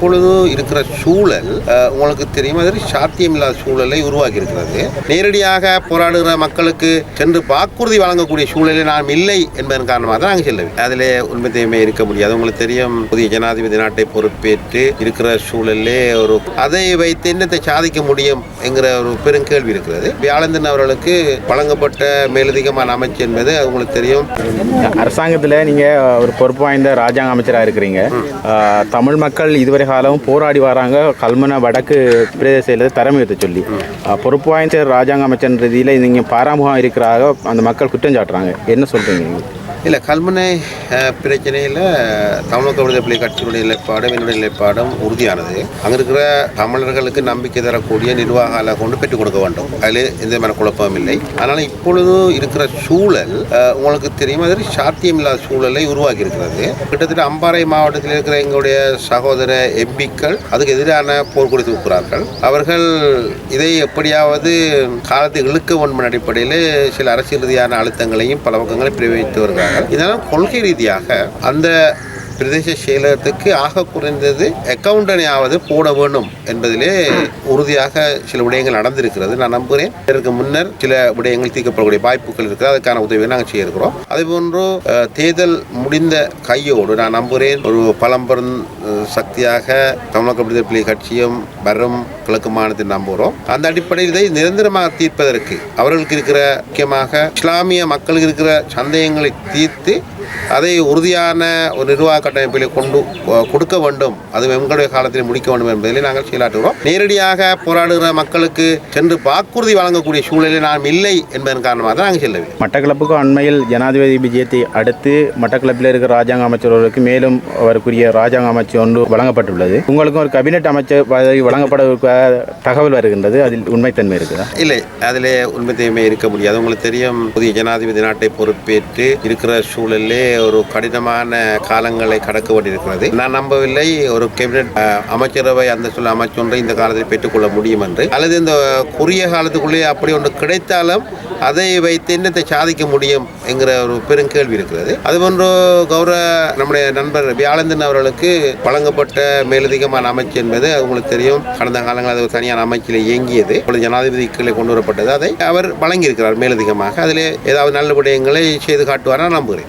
இப்பொழுது இருக்கிற சூழல் உங்களுக்கு தெரியும்? அது சாத்தியமில்லாத சூழலை உருவாக்கி இருக்கிறது நேரடியாக போராடுகிற மக்களுக்கு சென்று வாக்குறுதி வழங்கக்கூடிய சூழலில் நாம் இல்லை என்பதன் காரணமாக தான் நாங்கள் செல்லவில்லை. அதில் உண்மை தீமை இருக்க முடியாது. உங்களுக்கு தெரியும் புதிய ஜனாதிபதி நாட்டை பொறுப்பேற்று இருக்கிற சூழலே ஒரு அதை வைத்து என்னத்தை சாதிக்க முடியும் என்கிற ஒரு பெருங்கேள்வி இருக்கிறது. வியாழந்தன் அவர்களுக்கு வழங்கப்பட்ட மேலதிகமான அமைச்சு என்பது உங்களுக்கு தெரியும். அரசாங்கத்தில் நீங்கள் ஒரு பொறுப்பு வாய்ந்த ராஜாங்க அமைச்சராக இருக்கிறீங்க. தமிழ் மக்கள் இதுவரை காலம் போராடி வராங்க. கல்மன வடக்கு பிரதேசத்தில் திறமையத்தை சொல்லி. பொறுப்பு வாய்ந்த ராஜாங்க அமைச்சர் ரீதியில் நீங்கள் பாராமுகம் இருக்கிறாக அந்த மக்கள் குற்றம் சாட்டுறாங்க. என்ன சொல்கிறீங்க இல்லை கல்முனை பிரச்சனையில் தமிழக விடுதலை கட்சியினுடைய நிலைப்பாடும் என்னுடைய நிலைப்பாடும் உறுதியானது. அங்கே இருக்கிற தமிழர்களுக்கு நம்பிக்கை தரக்கூடிய நிர்வாக அலை கொண்டு பெற்றுக் கொடுக்க வேண்டும். அதில் எந்த விதமான குழப்பமும் இல்லை. அதனால் இப்பொழுது இருக்கிற சூழல் உங்களுக்கு தெரியும் அது சாத்தியமில்லாத சூழலை உருவாக்கி இருக்கிறது கிட்டத்தட்ட அம்பாறை மாவட்டத்தில் இருக்கிற எங்களுடைய சகோதர எம்பிக்கள் அதுக்கு எதிரான போர்க்கொடி இருக்கிறார்கள். அவர்கள் இதை எப்படியாவது காலத்தை இழுக்க வேண்டும் அடிப்படையில் சில அரசியல் ரீதியான அழுத்தங்களையும் பல பக்கங்களையும் பிரிவித்து வருகிறார்கள். இதெல்லாம் கொள்கை ரீதியாக அந்த பிரதேச செயலகத்துக்கு ஆக குறைந்தது அக்கௌண்டனையாவது போட வேண்டும் என்பதிலே உறுதியாக சில விடயங்கள் நடந்திருக்கிறது. நான் நம்புகிறேன். இதற்கு முன்னர் சில விடயங்கள் தீர்க்கப்படக்கூடிய வாய்ப்புகள் இருக்கிறது அதுக்கான உதவியை நாங்கள் செய்ய இருக்கிறோம் அதே போன்று தேர்தல் முடிந்த கையோடு நான் நம்புகிறேன். ஒரு பழம்பெரும் சக்தியாக தமிழக விடுதலை கட்சியும் வரும் கிழக்கு மாநிலத்தில் நம்புகிறோம். அந்த அடிப்படையில் இதை நிரந்தரமாக தீர்ப்பதற்கு அவர்களுக்கு இருக்கிற முக்கியமாக இஸ்லாமிய மக்களுக்கு இருக்கிற சந்தேகங்களை தீர்த்து அதை உறுதியான ஒரு நிர்வாக கட்டமைப்பில் கொண்டு கொடுக்க வேண்டும். அது எங்களுடைய காலத்தில் முடிக்க வேண்டும் என்பதில் நாங்கள் செயலாற்றுகிறோம். நேரடியாக போராடுகிற மக்களுக்கு சென்று வாக்குறுதி வழங்கக்கூடிய சூழலில் நாம் இல்லை என்பதன் காரணமாக தான் நாங்கள் செல்லவில்லை. மட்டக்களப்புக்கு அண்மையில் ஜனாதிபதி விஜயத்தை அடுத்து மட்டக்களப்பில் இருக்கிற ராஜாங்க அமைச்சர்களுக்கு மேலும் அவருக்குரிய ராஜாங்க அமைச்சு ஒன்று வழங்கப்பட்டுள்ளது. உங்களுக்கும் ஒரு கேபினெட் அமைச்சர் பதவி வழங்கப்பட தகவல் வருகின்றது. அதில் உண்மைத்தன்மை இருக்குதா? இல்லை அதில் உண்மை தீமை இருக்க முடியாது. உங்களுக்கு தெரியும் புதிய ஜனாதிபதி நாட்டை பொறுப்பேற்று இருக்கிற சூழலிலே ஒரு கடினமான காலங்களை கடக்க வேண்டியிருக்கிறது. நான் நம்பவில்லை ஒரு கேபினட் அமைச்சரவை அந்த சொல்ல அமைச்சொன்றை இந்த காலத்தில் பெற்றுக்கொள்ள முடியும் என்று. அல்லது இந்த குறுகிய காலத்துக்குள்ளே அப்படி ஒன்று கிடைத்தாலும் அதை வைத்து என்னத்தை சாதிக்க முடியும் என்கிற ஒரு பெருங்கேள்வி இருக்கிறது. அதுபோன்று கௌரவ நம்முடைய நண்பர் வியாழந்தன் அவர்களுக்கு வழங்கப்பட்ட மேலதிகமான அமைச்சு என்பது உங்களுக்கு தெரியும். கடந்த காலங்களில் அது ஒரு தனியான அமைச்சில் இயங்கியது. இப்பொழுது ஜனாதிபதி கீழே கொண்டு வரப்பட்டது. அதை அவர் வழங்கியிருக்கிறார் மேலதிகமாக. அதில் ஏதாவது நல்ல விடயங்களை செய்து காட்டுவார் நம்புகிறேன்.